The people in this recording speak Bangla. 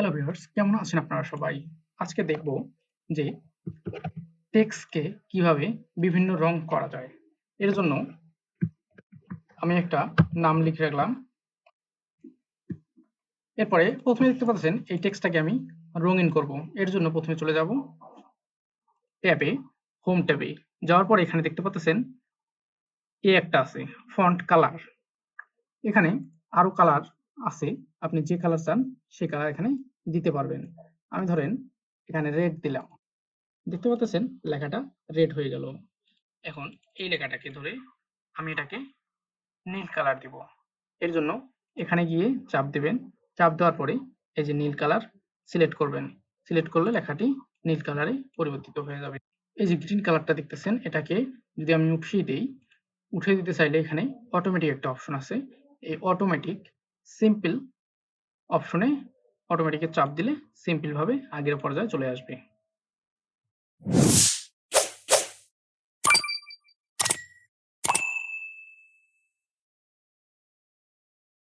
হ্যালো ভিউয়ার্স কেমন আছেন আপনারা সবাই? আজকে দেখব যে টেক্সটকে কীভাবে বিভিন্ন রং করা যায়। এর জন্য আমি একটা নাম লিখে রাখলাম। এরপরে প্রথমে দেখতে পাচ্ছেন, এই টেক্সটটাকে আমি রঙিন করব। এর জন্য প্রথমে চলে যাব ট্যাবে হোম ট্যাবে। যাওয়ার পর এখানে দেখতে পাচ্ছেন, এ একটা আছে ফন্ট কালার এখানে আরও কালার আছে, আপনি যে কালার চান সেই কালার এখানে দিতে পারবেন। আমি ধরেন এখানে রেড দিলাম। দেখতে পাচ্ছেন লেখাটা রেড হয়ে গেল। এখন এই লেখাটাকে ধরে আমি এটাকে নীল কালার দিব। এর জন্য এখানে গিয়ে চাপ দিবেন। চাপ দেওয়ার পরে এই যে নীল কালার সিলেক্ট করবেন। সিলেক্ট করলে লেখাটি নীল কালারে পরিবর্তিত হয়ে যাবে। এই যে গ্রিন কালারটা দেখতেছেন, এটাকে যদি আমি উঠিয়ে দিই, উঠিয়ে দিতে চাইলে এখানে অটোমেটিক একটা অপশন আছে। এই অটোমেটিক সিম্পল অপশনে অটোমেটিকে চাপ দিলে সিম্পল ভাবে আগের পর্যায়ে চলে আসবে।